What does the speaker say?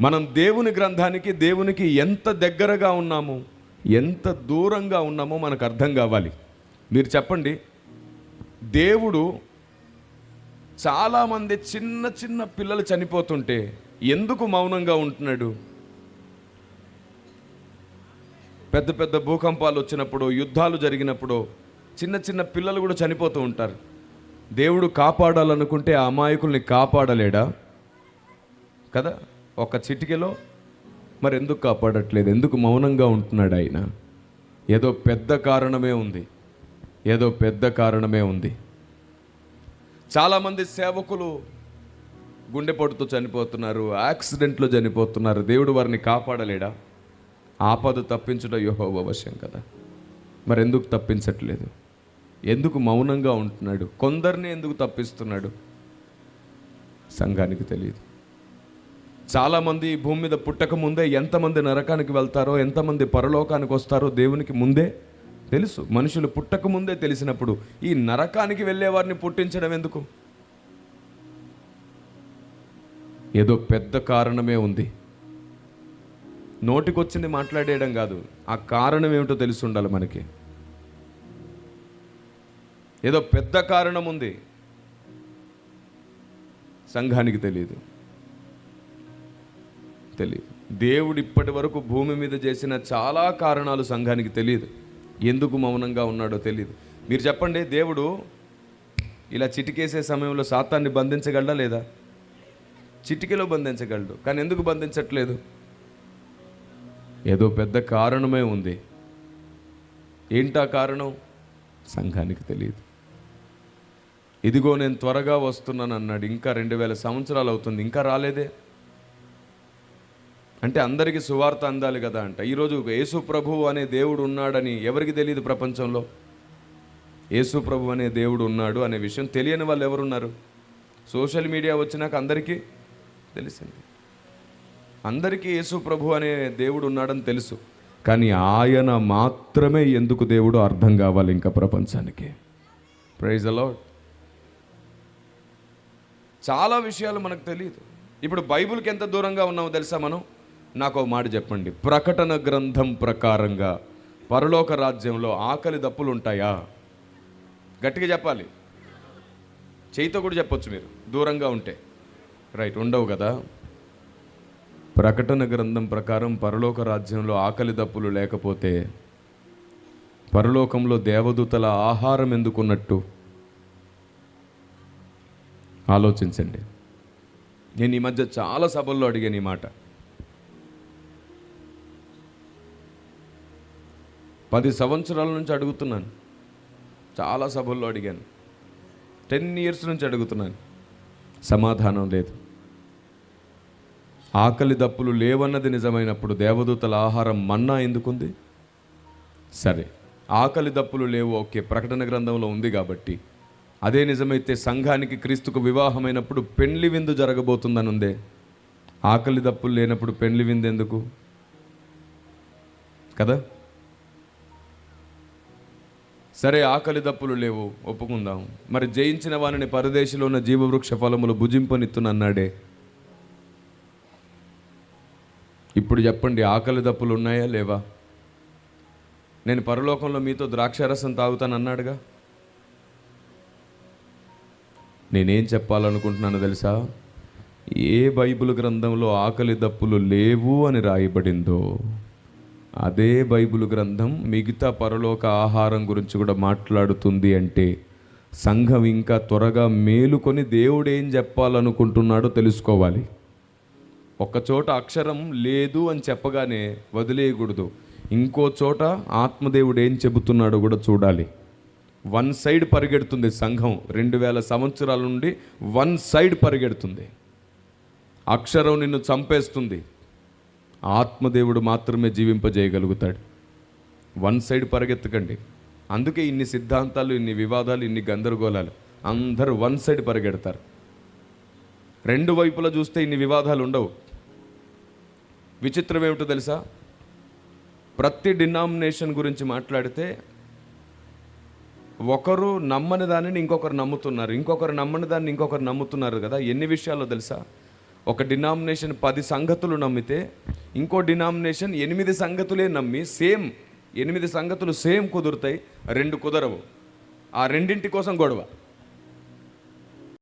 మనం దేవుని గ్రంథానికి దేవునికి ఎంత దగ్గరగా ఉన్నాము ఎంత దూరంగా ఉన్నామో మనకు అర్థం కావాలి. మీరు చెప్పండి దేవుడు చాలామంది చిన్న చిన్న పిల్లలు చనిపోతుంటే ఎందుకు మౌనంగా ఉంటున్నాడు? పెద్ద పెద్ద భూకంపాలు వచ్చినప్పుడు యుద్ధాలు జరిగినప్పుడు చిన్న చిన్న పిల్లలు కూడా చనిపోతూ ఉంటారు. దేవుడు కాపాడాలనుకుంటే ఆ అమాయకుల్ని కాపాడలేడా? కదా? ఒక చిటికెలో మరి ఎందుకు కాపాడట్లేదు? ఎందుకు మౌనంగా ఉంటున్నాడు ఆయన? ఏదో పెద్ద కారణమే ఉంది. ఏదో పెద్ద కారణమే ఉంది. చాలామంది సేవకులు గుండెపోటుతో చనిపోతున్నారు యాక్సిడెంట్లో చనిపోతున్నారు. దేవుడు వారిని కాపాడలేడా? ఆపద తప్పించడం యోహోవ అవశ్యం కదా. మరి ఎందుకు తప్పించట్లేదు? ఎందుకు మౌనంగా ఉంటున్నాడు? కొందరిని ఎందుకు తప్పిస్తున్నాడు? సంఘానికి తెలియదు. చాలామంది భూమి మీద పుట్టక ముందే ఎంతమంది నరకానికి వెళ్తారో ఎంతమంది పరలోకానికి వస్తారో దేవునికి ముందే తెలుసు. మనుషులు పుట్టక ముందే తెలిసినప్పుడు ఈ నరకానికి వెళ్ళేవారిని పుట్టించడం ఎందుకు? ఏదో పెద్ద కారణమే ఉంది. నోటికొచ్చింది మాట్లాడేయడం కాదు. ఆ కారణం ఏమిటో తెలిసి ఉండాలి మనకి. ఏదో పెద్ద కారణం ఉంది. సంఘానికి తెలియదు. తెలియదు. దేవుడు ఇప్పటి వరకు భూమి మీద చేసిన చాలా కారణాలు సంఘానికి తెలియదు. ఎందుకు మౌనంగా ఉన్నాడో తెలియదు. మీరు చెప్పండి దేవుడు ఇలా చిటికేసే సమయంలో సాతాన్ని బంధించగలడా లేదా? చిటికెలో బంధించగలడు కానీ ఎందుకు బంధించట్లేదు? ఏదో పెద్ద కారణమే ఉంది. ఏంటా కారణం? సంఘానికి తెలియదు. ఇదిగో నేను త్వరగా వస్తున్నాను అన్నాడు ఇంకా రెండు వేల సంవత్సరాలు అవుతుంది. ఇంకా రాలేదే? అంటే అందరికీ సువార్త అందాలి కదా అంట. ఈరోజు యేసు ప్రభు అనే దేవుడు ఉన్నాడని ఎవరికి తెలియదు ప్రపంచంలో? యేసు ప్రభు అనే దేవుడు ఉన్నాడు అనే విషయం తెలియని వాళ్ళు ఎవరున్నారు? సోషల్ మీడియా వచ్చినాక అందరికీ తెలిసింది. అందరికీ యేసు ప్రభు అనే దేవుడు ఉన్నాడని తెలుసు. కానీ ఆయన మాత్రమే ఎందుకు దేవుడు అర్థం కావాలి ఇంకా ప్రపంచానికి? ప్రైజ్ అలాడ్ చాలా విషయాలు మనకు తెలియదు ఇప్పుడు బైబిల్కి ఎంత దూరంగా ఉన్నామో తెలుసా మనం? నాకు ఒక మాట చెప్పండి. ప్రకటన గ్రంథం ప్రకారంగా పరలోక రాజ్యంలో ఆకలి దప్పులు ఉంటాయా? గట్టిగా చెప్పాలి. చేయితో కూడా చెప్పొచ్చు మీరు. దూరంగా ఉంటే. రైట్ ఉండవు కదా? ప్రకటన గ్రంథం ప్రకారం పరలోక రాజ్యంలో ఆకలి దప్పులు లేకపోతే పరలోకంలో దేవదూతల ఆహారం ఎందుకున్నట్టు? ఆలోచించండి. నేను ఈ మధ్య చాలా సభల్లో అడిగాను ఈ మాట. పది సంవత్సరాల నుంచి అడుగుతున్నాను. చాలా సభల్లో అడిగాను. టెన్ ఇయర్స్ నుంచి అడుగుతున్నాను. సమాధానం లేదు. ఆకలి దప్పులు లేవన్నది నిజమైనప్పుడు దేవదూతల ఆహారం మన్నా ఎందుకుంది? సరే ఆకలి దప్పులు లేవు ఓకే ప్రకటన గ్రంథంలో ఉంది కాబట్టి. అదే నిజమైతే సంఘానికి క్రీస్తుకు వివాహమైనప్పుడు పెండ్లి విందు జరగబోతుందని ఉందే ఆకలి దప్పులు లేనప్పుడు పెండ్లి విందు ఎందుకు? కదా? సరే ఆకలి దప్పులు లేవు ఒప్పుకుందాం. మరి జయించిన వాని పరదేశంలో ఉన్న జీవవృక్ష ఫలములు భుజింపనిత్తునన్నాడే. ఇప్పుడు చెప్పండి ఆకలి దప్పులు ఉన్నాయా లేవా? నేను పరలోకంలో మీతో ద్రాక్షారసం తాగుతానన్నాడుగా. నేనేం చెప్పాలనుకుంటున్నానో తెలుసా? ఏ బైబిల్ గ్రంథంలో ఆకలి దప్పులు లేవు అని రాయబడిందో? అదే బైబిల్ గ్రంథం మిగతా పరలోక ఆహారం గురించి కూడా మాట్లాడుతుంది అంటే సంఘం ఇంకా త్వరగా మేలుకొని దేవుడు ఏం చెప్పాలనుకుంటున్నాడో తెలుసుకోవాలి. ఒకచోట అక్షరం లేదు అని చెప్పగానే వదిలేయకూడదు. ఇంకో చోట ఆత్మదేవుడు ఏం చెబుతున్నాడో కూడా చూడాలి. వన్ సైడ్ పరిగెడుతుంది సంఘం. రెండు వేల సంవత్సరాల నుండి వన్ సైడ్ పరిగెడుతుంది. అక్షరం నిన్ను చంపేస్తుంది. ఆత్మదేవుడు మాత్రమే జీవింపజేయగలుగుతాడు. One side పరిగెత్తకండి. అందుకే ఇన్ని సిద్ధాంతాలు ఇన్ని వివాదాలు ఇన్ని గందరగోళాలు అందరూ వన్ సైడ్ పరిగెడతారు. రెండు వైపులా చూస్తే ఇన్ని వివాదాలు ఉండవు. విచిత్రం ఏమిటో తెలుసా? ప్రతి డినామినేషన్ గురించి మాట్లాడితే ఒకరు నమ్మని దానిని ఇంకొకరు నమ్ముతున్నారు. ఇంకొకరు నమ్మని దాన్ని ఇంకొకరు నమ్ముతున్నారు కదా. ఎన్ని విషయాల్లో తెలుసా? ఒక డినామినేషన్ పది సంగతులు నమ్మితే ఇంకో డినామినేషన్ ఎనిమిది సంగతులే నమ్మి సేమ్ ఎనిమిది సంగతులు సేమ్ కుదురుతాయి రెండు కుదరవు. ఆ రెండింటి కోసం గొడవ.